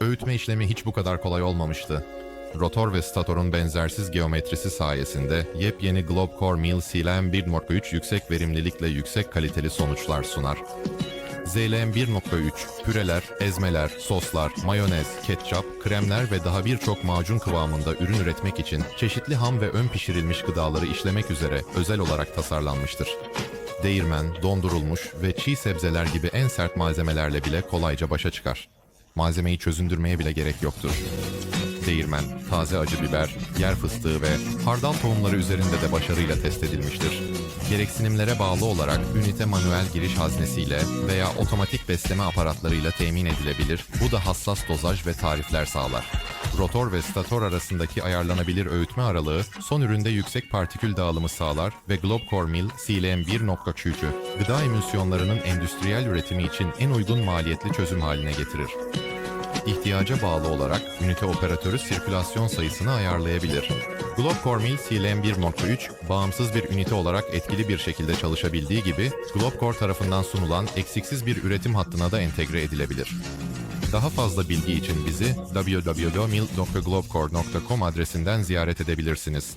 Öğütme işlemi hiç bu kadar kolay olmamıştı. Rotor ve statorun benzersiz geometrisi sayesinde yepyeni Globcore Mill CLM 1.3 yüksek verimlilikle yüksek kaliteli sonuçlar sunar. ZLM 1.3, püreler, ezmeler, soslar, mayonez, ketçap, kremler ve daha birçok macun kıvamında ürün üretmek için çeşitli ham ve ön pişirilmiş gıdaları işlemek üzere özel olarak tasarlanmıştır. Değirmen, dondurulmuş ve çiğ sebzeler gibi en sert malzemelerle bile kolayca başa çıkar. Malzemeyi çözündürmeye bile gerek yoktur. Değirmen, taze acı biber, yer fıstığı ve hardal tohumları üzerinde de başarıyla test edilmiştir. Gereksinimlere bağlı olarak ünite manuel giriş haznesiyle veya otomatik besleme aparatlarıyla temin edilebilir. Bu da hassas dozaj ve tarifler sağlar. Rotor ve stator arasındaki ayarlanabilir öğütme aralığı son üründe yüksek partikül dağılımı sağlar ve Globcore Mill CLM 1.3'ü gıda emülsiyonlarının endüstriyel üretimi için en uygun maliyetli çözüm haline getirir. İhtiyaca bağlı olarak ünite operatörü sirkülasyon sayısını ayarlayabilir. Globcore Mill CLM 1.3 bağımsız bir ünite olarak etkili bir şekilde çalışabildiği gibi Globcore tarafından sunulan eksiksiz bir üretim hattına da entegre edilebilir. Daha fazla bilgi için bizi www.mill.globcore.com adresinden ziyaret edebilirsiniz.